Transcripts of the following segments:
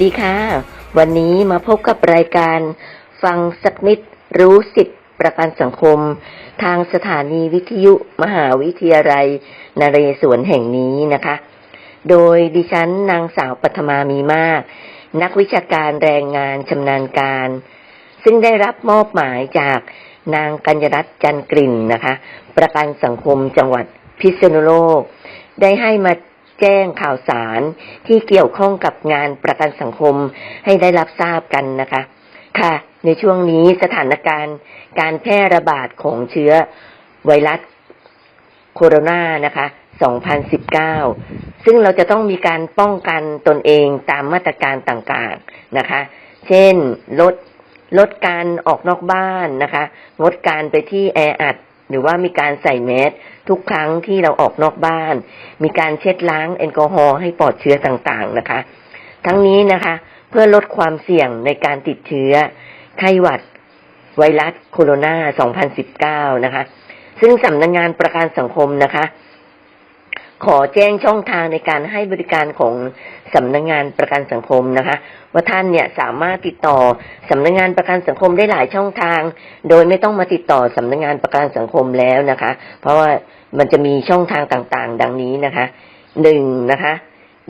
ดีค่ะ วันนี้มาพบกับรายการ ฟังสักนิดรู้สิทธิประกันสังคม ทางสถานีวิทยุมหาวิทยาลัยนเรศวรแห่งนี้นะคะ โดยดิฉันนางสาวปัทมามีมาก นักวิชาการแรงงานชำนาญการ ซึ่งได้รับมอบหมายจากนางกัญญรัตน์จันกลิ่นนะคะ ประกันสังคมจังหวัดพิษณุโลก ได้ให้มา แจ้งข่าวสารที่เกี่ยวข้องกับงานประกันสังคมให้ได้รับทราบกันนะคะ ค่ะ ในช่วงนี้สถานการณ์การแพร่ระบาดของเชื้อไวรัสโคโรนานะคะ 2019 ซึ่งเราจะต้องมีการป้องกันตนเองตามมาตรการต่างๆนะคะ เช่นลดลดการออกนอกบ้านนะคะ งดการไปที่แออัด หรือว่ามีการใส่แมสทุกครั้งที่เราออกนอกบ้าน มีการเช็ดล้างแอลกอฮอล์ให้ปลอดเชื้อต่างๆนะคะ ทั้งนี้นะคะ เพื่อลดความเสี่ยงในการติดเชื้อ ไข้หวัดไวรัสโคโรนา 2019 นะคะ ซึ่งสำนักงงานประกันสังคมนะคะ ขอแจ้งช่องทางในการให้บริการของสำนักงงานประกันสังคมนะคะ ว่าท่านเนี่ยสามารถติดต่อสำนักงงานประกันสังคมได้หลายช่องทาง โดยไม่ต้องมาติดต่อสำนักงงานประกันสังคมแล้วนะคะ เพราะว่ามันจะมีช่องทางต่างๆ ดังนี้นะคะหนึ่งนะคะ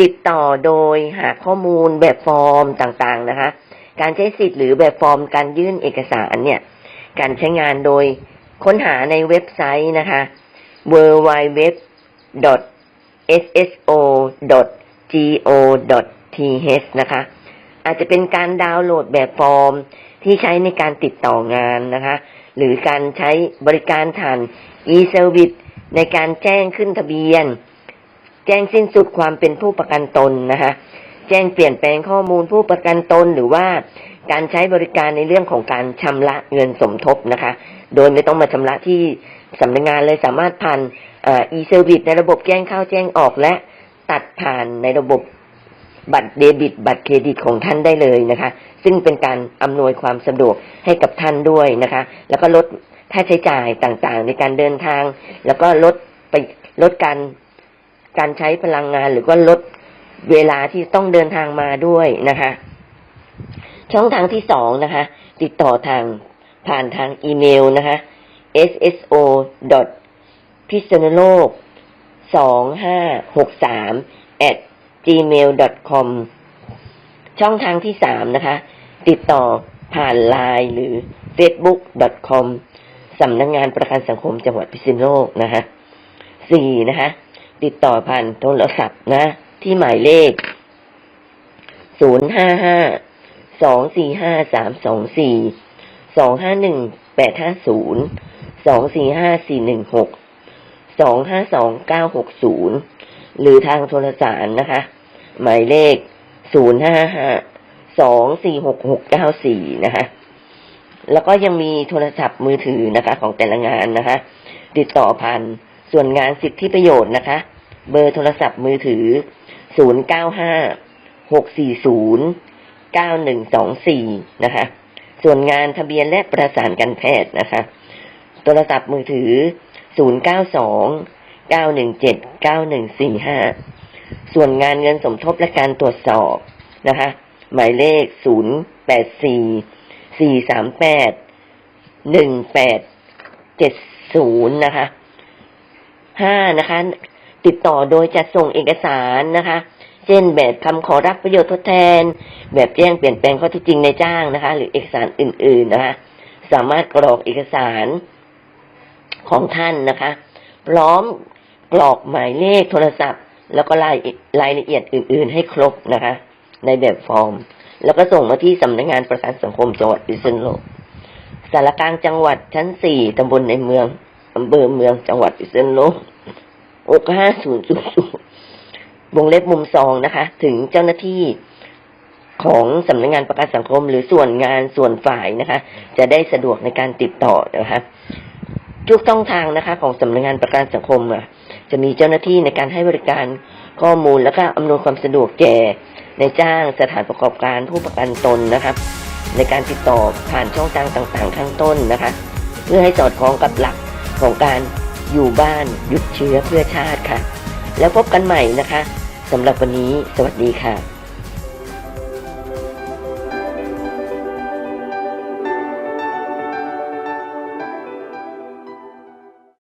ติดต่อโดยหาข้อมูลแบบฟอร์มต่างๆนะคะ การใช้สิทธิ์หรือแบบฟอร์มการยื่นเอกสารเนี่ย การใช้งานโดยค้นหาในเว็บไซต์นะคะ w w w sso.go.th นะคะ อาจจะเป็นการดาวน์โหลดแบบฟอร์มที่ใช้ในการติดต่องานนะคะ หรือการใช้บริการผ่าน e-service ในการแจ้งขึ้นทะเบียน แจ้งสิ้นสุดความเป็นผู้ประกันตนนะคะ แจ้งเปลี่ยนแปลงข้อมูลผู้ประกันตนหรือว่าการใช้บริการในเรื่องของการชำระเงินสมทบนะคะ โดยไม่ต้องมาชำระที่สำนักงานเลยสามารถผ่าน อ่อ e-service ในระบบแจ้งเข้าแจ้งออกและตัดผ่านในระบบบัตรเดบิต บัตรเครดิตของท่านได้เลยนะคะ ซึ่งเป็นการอำนวยความสะดวกให้กับท่านด้วยนะคะ แล้วก็ลดค่าใช้จ่ายต่างๆ ในการเดินทาง แล้วก็ลดไปลดการการใช้พลังงาน หรือว่าลดเวลาที่ต้องเดินทางมาด้วยนะคะ ช่องทางที่สองนะคะ ติดต่อทางผ่านทางอีเมลนะคะ sso p i s o n o l o g สองห้าหกสาม at gmail com ช่องทางที่สามนะคะ ติดต่อผ่านไลน์หรือ facebook com สำนักงงานประกันสังคมจังหวัดพิษณุโลกนะคะสี่นะคะ ติดต่อผ่านโทรศัพท์นะ ที่หมายเลขศูนย์ห้าห้าสองสี่ห้าสามสองสี่สองห้าหนึ่งแปดห้าศูนย์สองสี่ห้าสี่หนึ่งหก สองห้าสองเก้าหกศูนย์หรือทางโทรสารนะคะ หมายเลขศูนย์ห้าห้าสองสี่หกหกเก้าสี่นะคะ แล้วก็ยังมีโทรศัพท์มือถือนะคะ ของแต่ละงานนะคะ ติดต่อผ่านส่วนงานสิทธิประโยชน์นะคะ เบอร์โทรศัพท์มือถือ095 640 9124นะคะ ส่วนงานทะเบียนและประสานการแพทย์นะคะ โทรศัพท์มือถือ 092 917 9145ส่วนงานเงินสมทบและการตรวจสอบนะคะ หมายเลข084 438 1870นะคะห้านะคะ ติดต่อโดยจัดส่งเอกสารนะคะ เช่นแบบคำขอรับประโยชน์ทดแทน แบบแจ้งเปลี่ยนแปลงข้อที่จริงในจ้างนะคะ หรือเอกสารอื่น ๆนะคะ สามารถกรอกเอกสาร ของท่านนะคะ พร้อมกรอกหมายเลขโทรศัพท์ แล้วก็รายรายละเอียดอื่น ๆ ให้ครบนะคะ ในแบบฟอร์ม แล้วก็ส่งมาที่สำนักงานประกันสังคมจังหวัดพิษณุโลกสารกลางจังหวัดชั้นสี่ตำบลในเมืองอำเภอเมืองจังหวัดพิษณุโลกอกห้าศูนย์ศูนย์วงเล็บมุมซองนะคะ ถึงเจ้าหน้าที่ของสำนักงานประกันสังคม หรือส่วนงานส่วนฝ่ายนะคะ จะได้สะดวกในการติดต่อนะคะ ทุกช่องทางนะคะ ของสำนักงานประกันสังคมอะจะมีเจ้าหน้าที่ในการให้บริการข้อมูลและก็อำนวยความสะดวกแก่ในจ้างสถานประกอบการผู้ประกันตนนะครับ ในการติดต่อผ่านช่องทางต่างๆ ข้างต้นนะคะ เพื่อให้สอดคล้องกับหลักของการอยู่บ้านหยุดเชื้อเพื่อชาติค่ะ แล้วพบกันใหม่นะคะสำหรับวันนี้ สวัสดีค่ะ